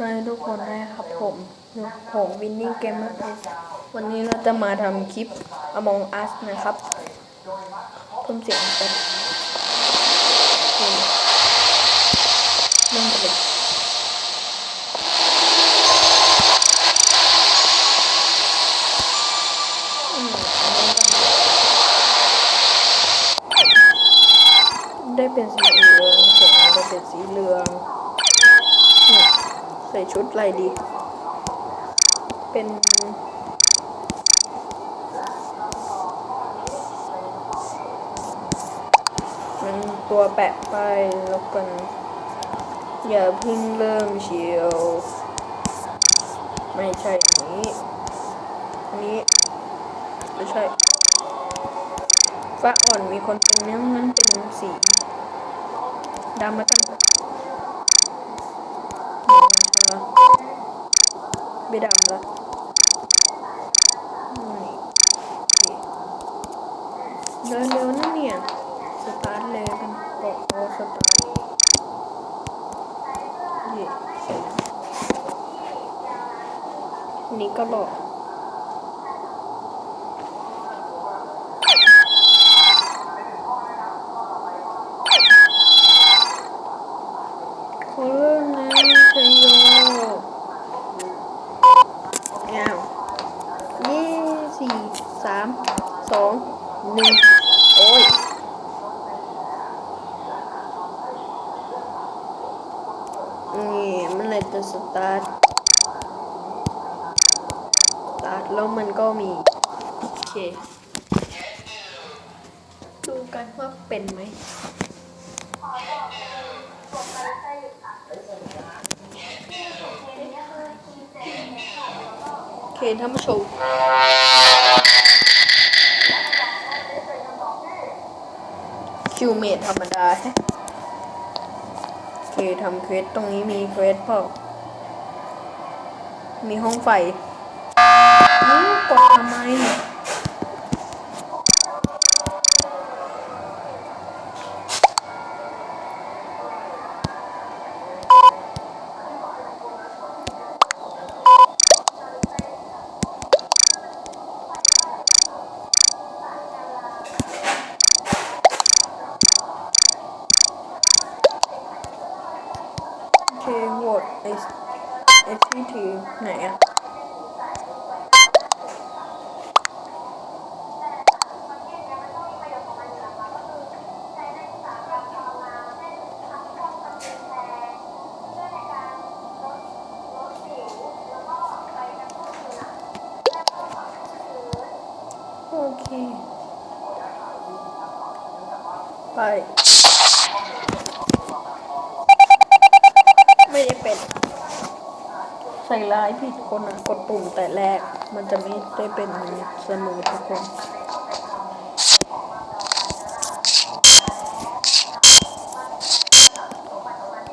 สวัสดีทุกคนนะครับผมผมวินนี่เกมเมอร์วันนี้เราจะมาทำคลิป Among Us นะครับเพิ่มเสียงไปเริ่มเลยอืมอันนี้ก็ได้เป็นสีเหลืองเสร็จแล้วได้เป็นสีเหลือง ใส่ชุดอะไรดี เป็น มันตัวแปะไปแล้วกัน อย่าเพิ่งเริ่มเชียว ไม่ใช่อันนี้ อันนี้ ไม่ใช่ฟ้าอ่อนมีคนเป็นเนื้องั้นเป็นสีดำแล้วกัน ไม่ดำละเดินเร็วนะเนี่ย สตาร์ทเลยกันบอกว่าสตาร์ทเย่นี่ก็หลอกขอเริ่มนะชัยโย อ้าวเย่สี่สามสองหนึ่งโอ้ยนี่มันเลยจะสตาร์ทสตาร์ทแล้วมันก็มี โอเค ดูกันว่าเป็นไหมโอเคท่านผู้ชมคิวเมดธรรมดาใช่โอเคทำเควสตรงนี้มีเควสเปล่ามีห้องไฟ อกดทำไมโอเคโหวตไอ้ไอซีทีไหนอะโอเค ไม่ได้เป็น ใส่ร้ายผิดคนอะ กดปุ่มแต่แรก มันจะไม่ได้เป็นเสมอทุกคน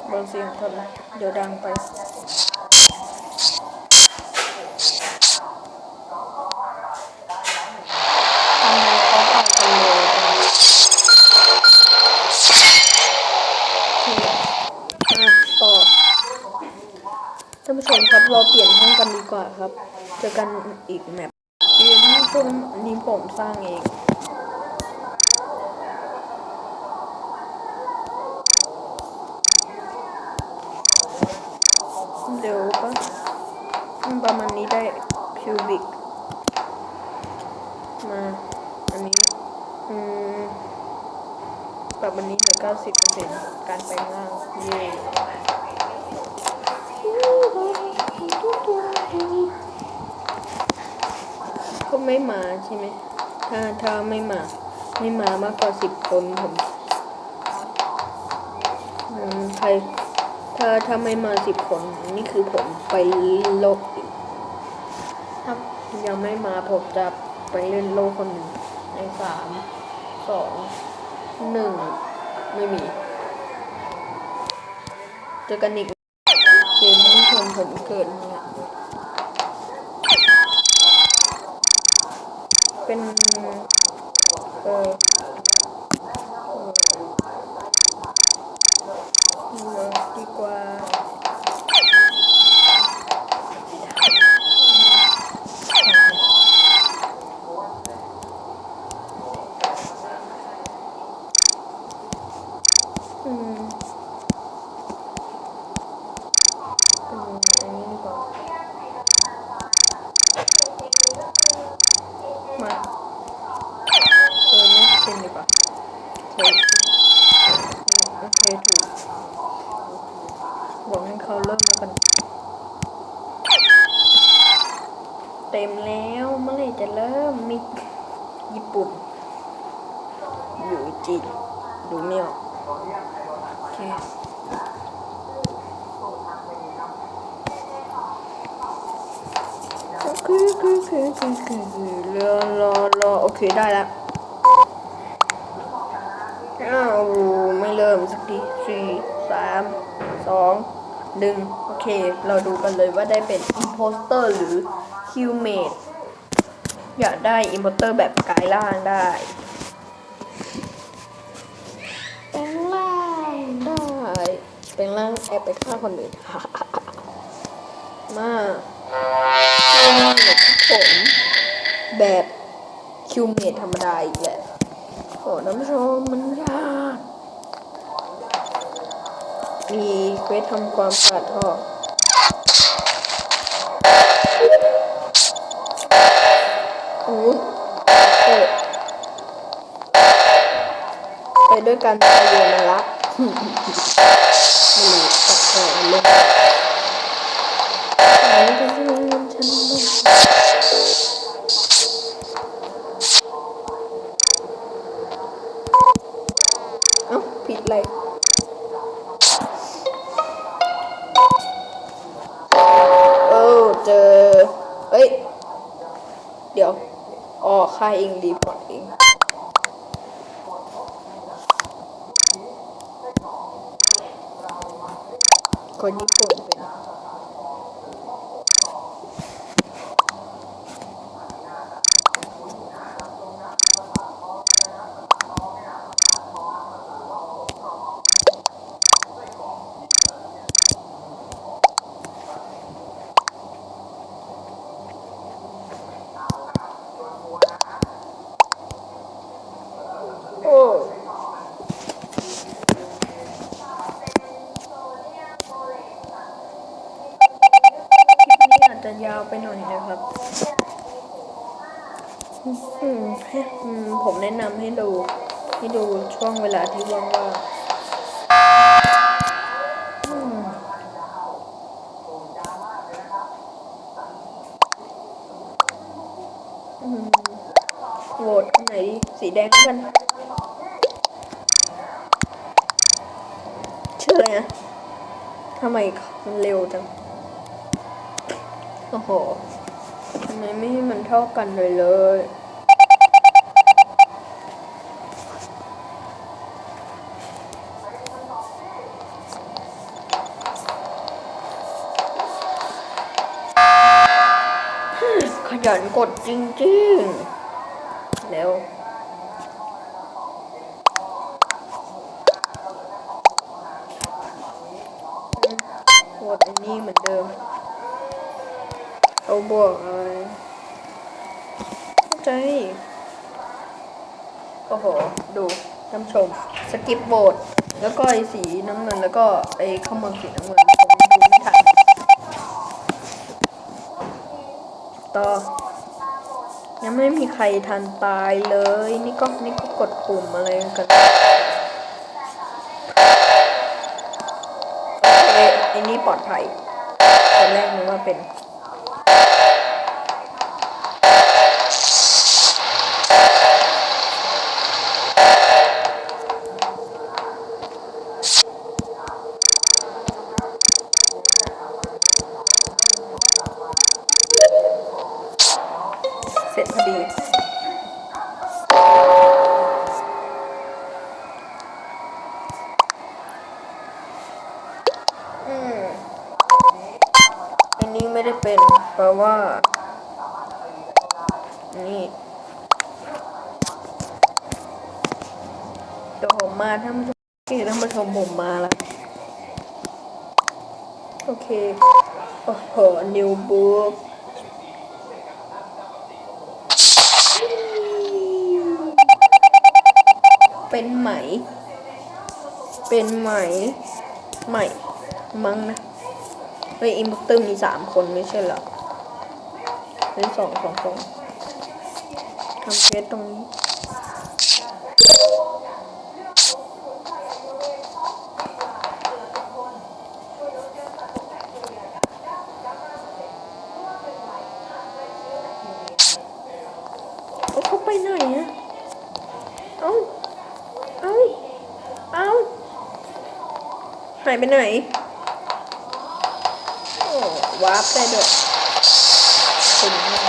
เบอร์เสียงเท่าไหร่เดี๋ยวดังไป ทำไมเขาไปกันเร็วจังอะต่อ ท่านผู้ชมครับเราเปลี่ยนห้อง กันดีกว่าครับ เจอกันอีกแมปเรียนท่านผู้มอันนี้ผมสร้างเองเร็วปะอืมประมาณนี้ได้คิวบิกมา อันนี้ อืมปรับอันนี้เหลือเก้าสิบเปอร์เซ็นต์การแปล่าง เย่ ก็ไม่มาใช่ไหม ถ้าถ้าไม่มา ไม่มามากกว่าสิบคนผมใคร ถ้าถ้าไม่มาสิบคน นี่คือผมไปโลกอีกถ้ายังไม่มาผมจะไปเล่นโลกคนหนึ่งในสามสองหนึ่งไม่มี เจอกันอีกเกมที่ชนผมเกิดเนี่ย เป็นเออเออเออดีกว่า เต็มแล้วเมื่อไรจะเริ่มมิญี่ปุ่นอยู่จีนดูไม่ออกโอเคคือคือคือคือคือรอรอรอโอเคได้แล้วอ้าวไม่เริ่มสักทีสี่สามสองหนึ่งโอเค เราดูกันเลยว่าได้เป็น imposter หรือ human อยากได้ imposter แบบกายล่างได้แปลงร่างได้แปลงร่างแอบไปฆ่าคนอื่นมาผมแบบคิวเมดธรรมดาอีกแหละโอ้น้ำผู้ชมมันยากมีเควสทำความสะอาดท่อ โอ้ยเตะไปด้วยกันไปเรียนมาละไม่รู้ตัดต่อเลยนไหนจะเล่นฉั ค่าเองรีพอร์ตเองคนญี่ปุ่นเป็นโอ้คลิปนี้อาจจะยาวไปหน่อยนะครับอืมให้อืมผมแนะนำให้ดูให้ดูช่วงเวลาที่ว่างๆอืมอืมโหวตไหนดีสีแดงกันเชื่ออะไรนะทำไมมันเร็วจัง โอ้โหทำไมไม่ให้มันเท่ากันเลยเลย ขยันกดจริงๆ แล้ว โหวตอันนี้เหมือนเดิม เอา บวกอะไรเข้าใจโอ้โห ดูท่านผู้ชม สกิปโบดแล้วก็ไอ้สีน้ำเงิน แล้วก็ไอ้ข้างบนสีน้ำเงินผมดูไม่ทันต่อ ยังไม่มีใครทันตายเลย นี่ก็นี่ก็กดปุ่มอะไรกันไอ้นี่ปลอดภัยตอนแรกนึกว่าเป็น ดี อืม อันนี้ไม่ได้เป็น เพราะว่า นี่เดี๋ยวผมมาท่านผู้ชมท่านผู้ชมผมมาล้วโอเค โอ้โห นิวบุ๊ก เป็นไหม เป็นไหม ไหม มั้งนะ เฮ้ยอิมพัตเตอร์มีสามคนไม่ใช่เหรอเฮ้ยสองสองสองทำเคสตรงนี้ ไปไหนโอ้วาร์ปได้ด้วยคุณ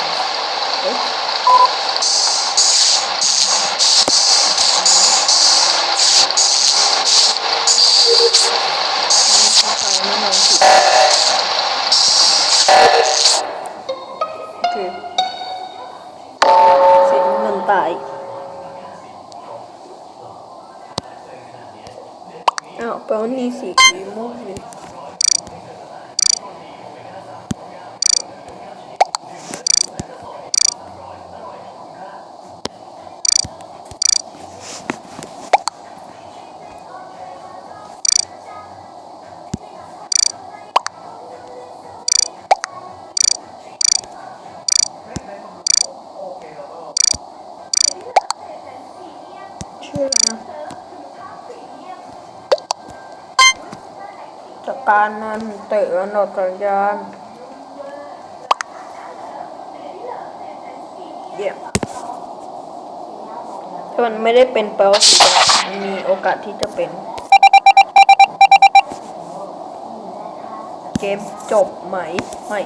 กการนั้นเตะกันออกจากยานเยี่ยมถ้ามันไม่ได้เป็นแปลว่าสีแดงมันมีโอกาสที่จะเป็น เกมจบไหม ไม่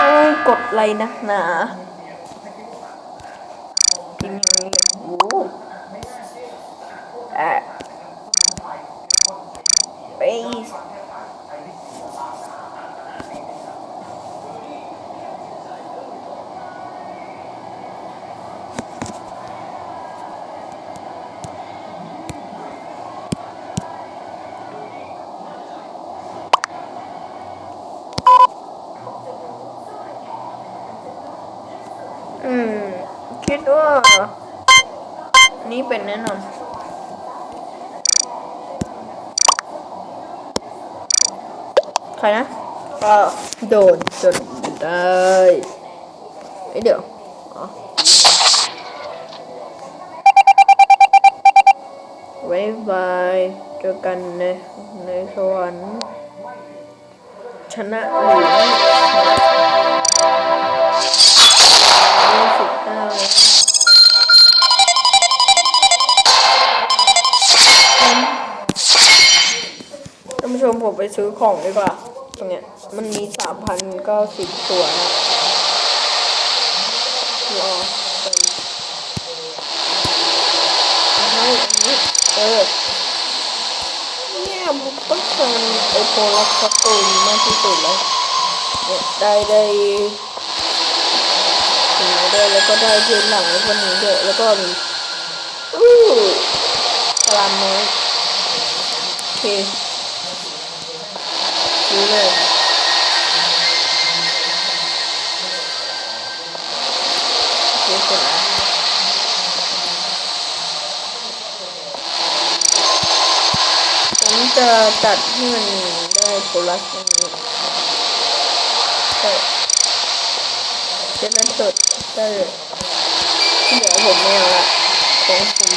โอ้ยกดไลค์นะหนาพิมพ์อย่างนี้โอ้โหอะไปอืม คิดว่า นี่เป็นแน่นอนใครนะก็โดนจนได้เอ้เดี๋ยวอ๋อบ๊ายบายเจอกันในในสวรรค์ชนะหรือ ซื้อของดีกว่า ตรงเนี้ย มันมีสามพันเก้าสิบตัวนะรอไปให้อันนี้เออเนี่ยบุกต้องการไอโฟนรับสตูนมากที่สุดแล้วเนี่ยได้ได้ถึงได้แล้วก็ได้พื้นหลังไอ้คนนี้ด้วยแล้วก็มีอู้กลามน้อยโอเค ซื้เลยเสร็จแล้วผมจะจัดให้มันได้โคลัสตรงนี้จะนั้นเปิดได้เลยที่เหลือผมไม่เอาละของผม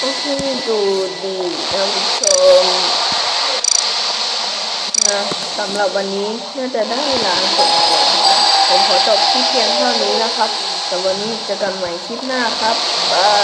ก็คือดูดีท่านผู้ชม นะสำหรับวันนี้น่าจะได้เวลาสมควรผมขอจบที่เพียงเท่านี้นะครับแต่วันนี้จะกันใหม่คลิปหน้าครับบาย